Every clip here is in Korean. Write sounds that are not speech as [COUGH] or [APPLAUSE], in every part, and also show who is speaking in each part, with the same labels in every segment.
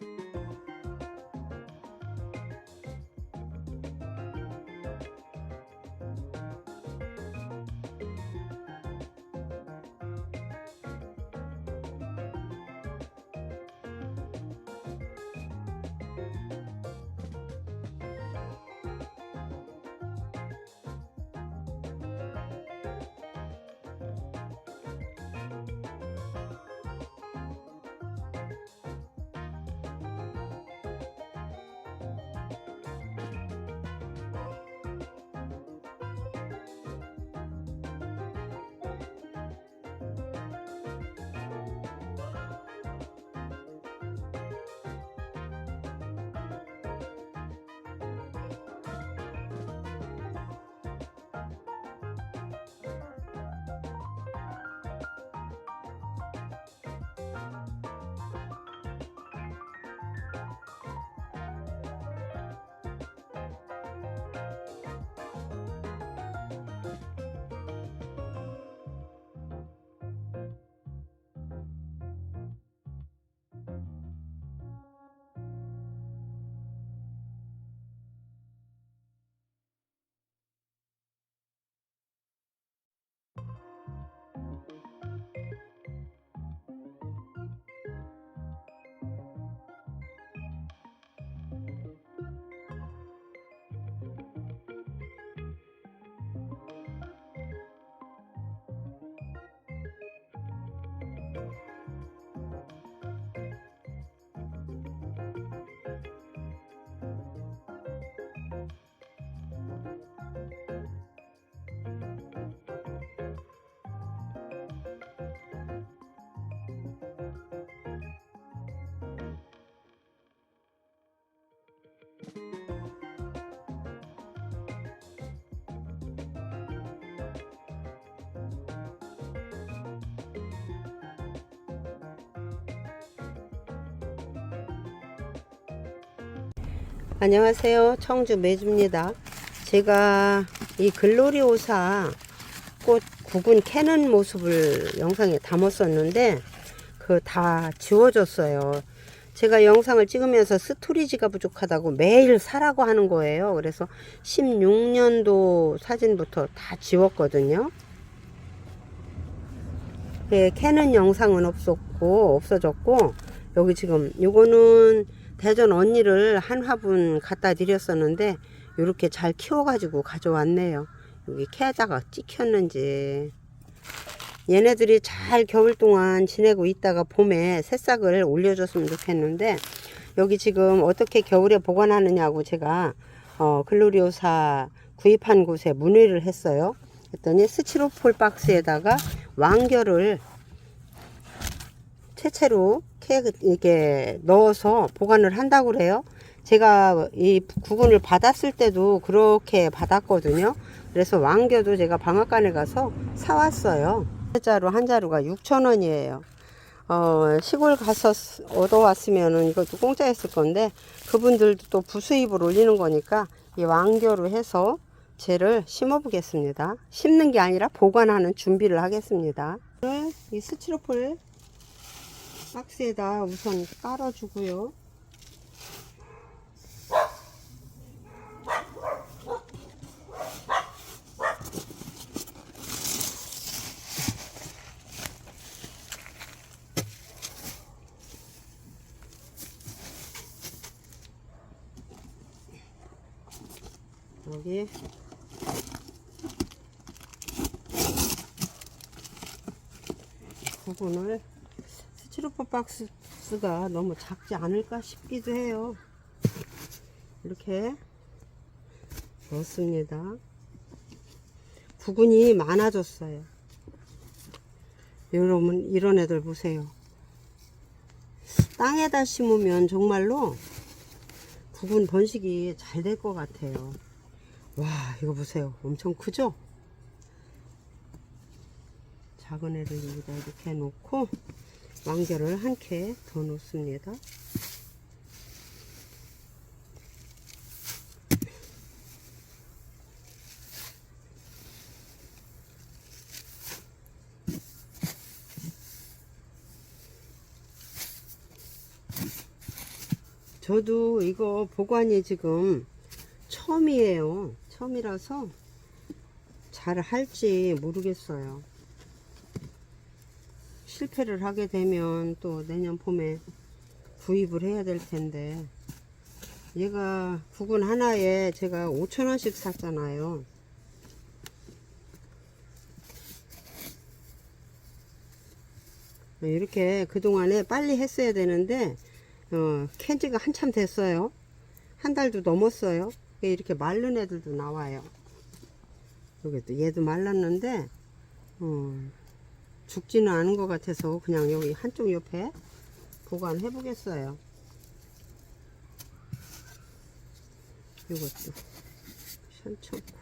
Speaker 1: thank you 안녕하세요. 청주 매주입니다. 제가 이 글로리오사 꽃 구근 캐는 모습을 영상에 담았었는데 그 다 지워졌어요. 제가 영상을 찍으면서 스토리지가 부족하다고 매일 사라고 하는 거예요. 그래서 16년도 사진부터 다 지웠거든요. 예, 캐는 영상은 없었고 없어졌고 여기 지금 요거는 대전 언니를 한 화분 갖다 드렸었는데 이렇게 잘 키워가지고 가져왔네요. 여기 캐다가 찍혔는지 얘네들이 잘 겨울 동안 지내고 있다가 봄에 새싹을 올려줬으면 좋겠는데 여기 지금 어떻게 겨울에 보관하느냐고 제가 어, 글로리오사 구입한 곳에 문의를 했어요. 했더니 스티로폴 박스에다가 왕겨를 채채로 캐 이게 넣어서 보관을 한다고 그래요. 제가 이 구근을 받았을 때도 그렇게 받았거든요. 그래서 왕겨도 제가 방앗간에 가서 사왔어요. 한 자루 한 자루가 6,000원이에요. 어, 시골 가서 쓰- 얻어왔으면은 이것도 공짜였을 건데 그분들도 또 부수입을 올리는 거니까 이 왕겨로 해서 쟤를 심어 보겠습니다. 심는 게 아니라 보관하는 준비를 하겠습니다. 이 스티로폴 박스에다 우선 깔아주고요. 여기 부분을 스티로폼 박스가 너무 작지 않을까 싶기도 해요. 이렇게 넣습니다. 부근이 많아졌어요. 여러분 이런 애들 보세요. 땅에다 심으면 정말로 부분 번식이 잘 될 것 같아요. 와 이거 보세요. 엄청 크죠? 작은 애를 여기다 이렇게 놓고 왕겨를 한캐더 놓습니다. 저도 이거 보관이 지금 처음이에요. 처음이라서 잘 할지 모르겠어요. 실패를 하게 되면 또 내년 봄에 구입을 해야 될 텐데 얘가 부근 하나에 제가 5천원씩 샀잖아요. 이렇게 그동안에 빨리 했어야 되는데 어, 캔지가 한참 됐어요. 한 달도 넘었어요. 이렇게 마른 애들도 나와요. 여기 또 얘도 말랐는데 어, 죽지는 않은 것 같아서 그냥 여기 한쪽 옆에 보관해 보겠어요. 이것도 괜찮고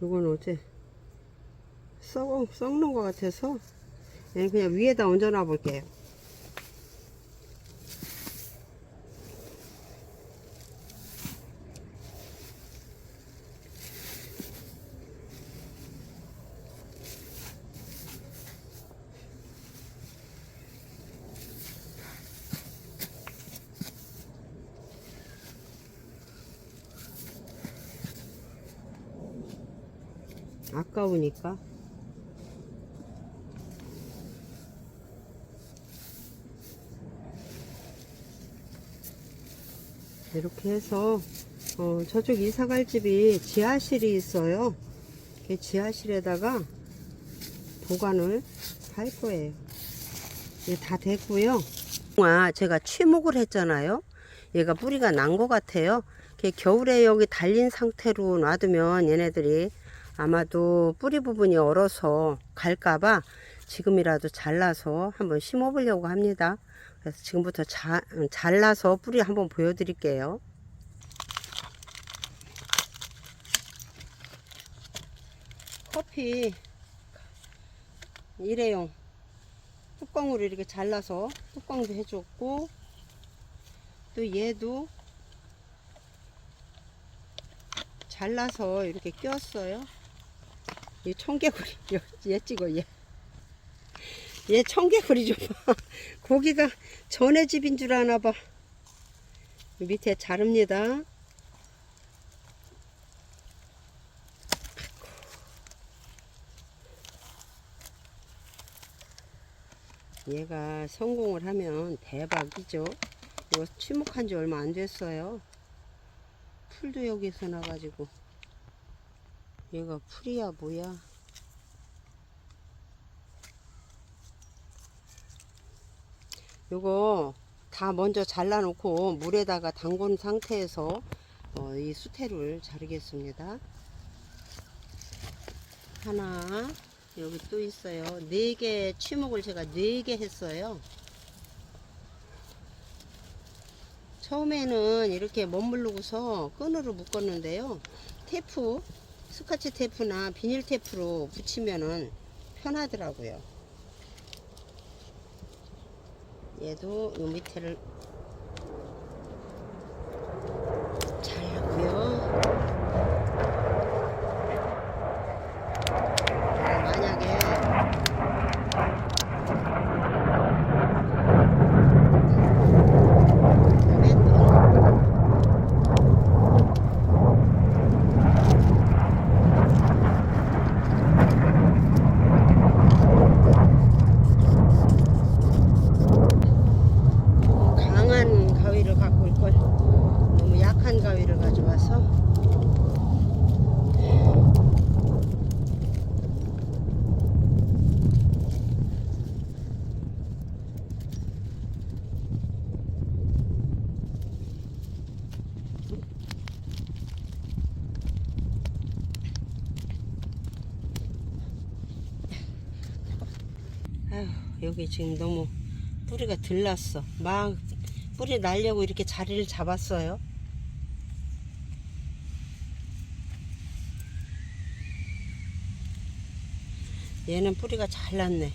Speaker 1: 이건 어째 썩, 썩는 것 같아서 얘는 그냥 위에다 얹어놔 볼게요. 아까우니까 이렇게 해서 어, 저쪽 이사갈 집이 지하실이 있어요. 그 지하실에다가 보관을 할 거예요. 이게 다 됐고요. 아, 제가 취목을 했잖아요. 얘가 뿌리가 난 것 같아요. 겨울에 여기 달린 상태로 놔두면 얘네들이 아마도 뿌리 부분이 얼어서 갈까봐 지금이라도 잘라서 한번 심어보려고 합니다. 그래서 지금부터 자, 잘라서 뿌리 한번 보여드릴게요. 커피 일회용 뚜껑으로 이렇게 잘라서 뚜껑도 해줬고 또 얘도 잘라서 이렇게 끼웠어요. 이 청개구리 얘, [LAUGHS] 얘 찍어 얘. 얘 청개구리 좀 봐. [LAUGHS] 고기가 전에 집인 줄 아나 봐. 밑에 자릅니다. 얘가 성공을 하면 대박이죠. 이거 취목한 지 얼마 안 됐어요. 풀도 여기서 나가지고. 얘가 풀이야 뭐야. 요거 다 먼저 잘라놓고 물에다가 담근 상태에서 어, 이 수태를 자르겠습니다. 하나 여기 또 있어요. 네 개 취목을 제가 네 개 했어요. 처음에는 이렇게 멋물르고서 끈으로 묶었는데요. 테프, 스카치 테프나 비닐 테프로 붙이면은 편하더라고요. 얘도 요 밑에를 잘랐고요. 만약에 그다음에 또 강한 가위를 갖고 올 걸. 너무 약한 가위를 가져와서. 아휴, 여기 지금 너무 뿌리가 들났어. 막 뿌리 날려고 이렇게 자리를 잡았어요. 얘는 뿌리가 잘 났네.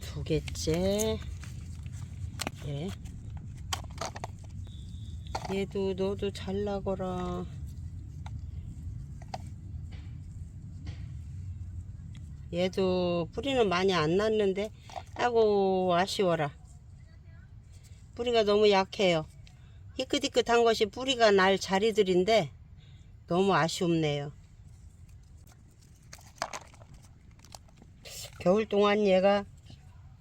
Speaker 1: 두 개째. 예. 얘도 너도 잘 나거라. 얘도 뿌리는 많이 안 났는데, 아고 아쉬워라. 뿌리가 너무 약해요. 희끗희끗한 것이 뿌리가 날 자리들인데 너무 아쉬움네요. 겨울 동안 얘가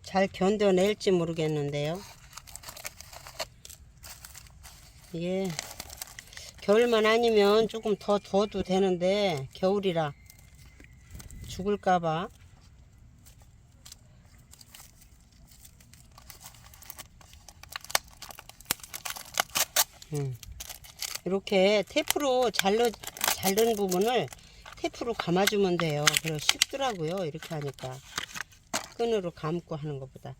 Speaker 1: 잘 견뎌낼지 모르겠는데요. 이게 겨울만 아니면 조금 더 둬도 되는데 겨울이라 죽을까봐 음. 이렇게 테이프로 잘라, 자른 부분을 테이프로 감아주면 돼요. 그래서 쉽더라고요. 이렇게 하니까. 끈으로 감고 하는 것보다.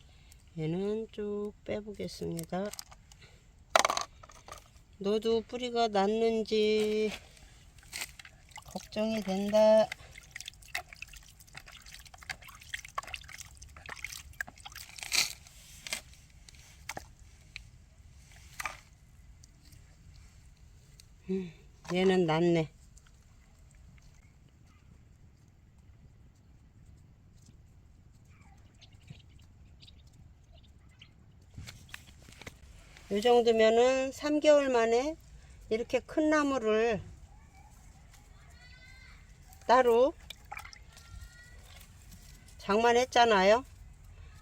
Speaker 1: 얘는 쭉 빼보겠습니다. 너도 뿌리가 났는지 걱정이 된다. 음, 얘는 낫네. 이 정도면은 3개월 만에 이렇게 큰 나무를 따로 장만했잖아요.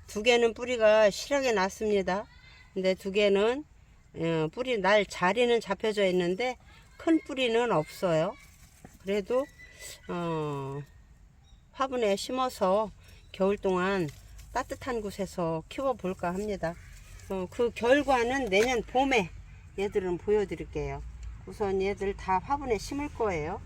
Speaker 1: 두 개는 뿌리가 실하게 났습니다. 근데 두 개는 어, 뿌리 날 자리는 잡혀져 있는데 큰 뿌리는 없어요. 그래도 어, 화분에 심어서 겨울 동안 따뜻한 곳에서 키워 볼까 합니다. 어, 그 결과는 내년 봄에 얘들은 보여드릴게요. 우선 얘들 다 화분에 심을 거예요.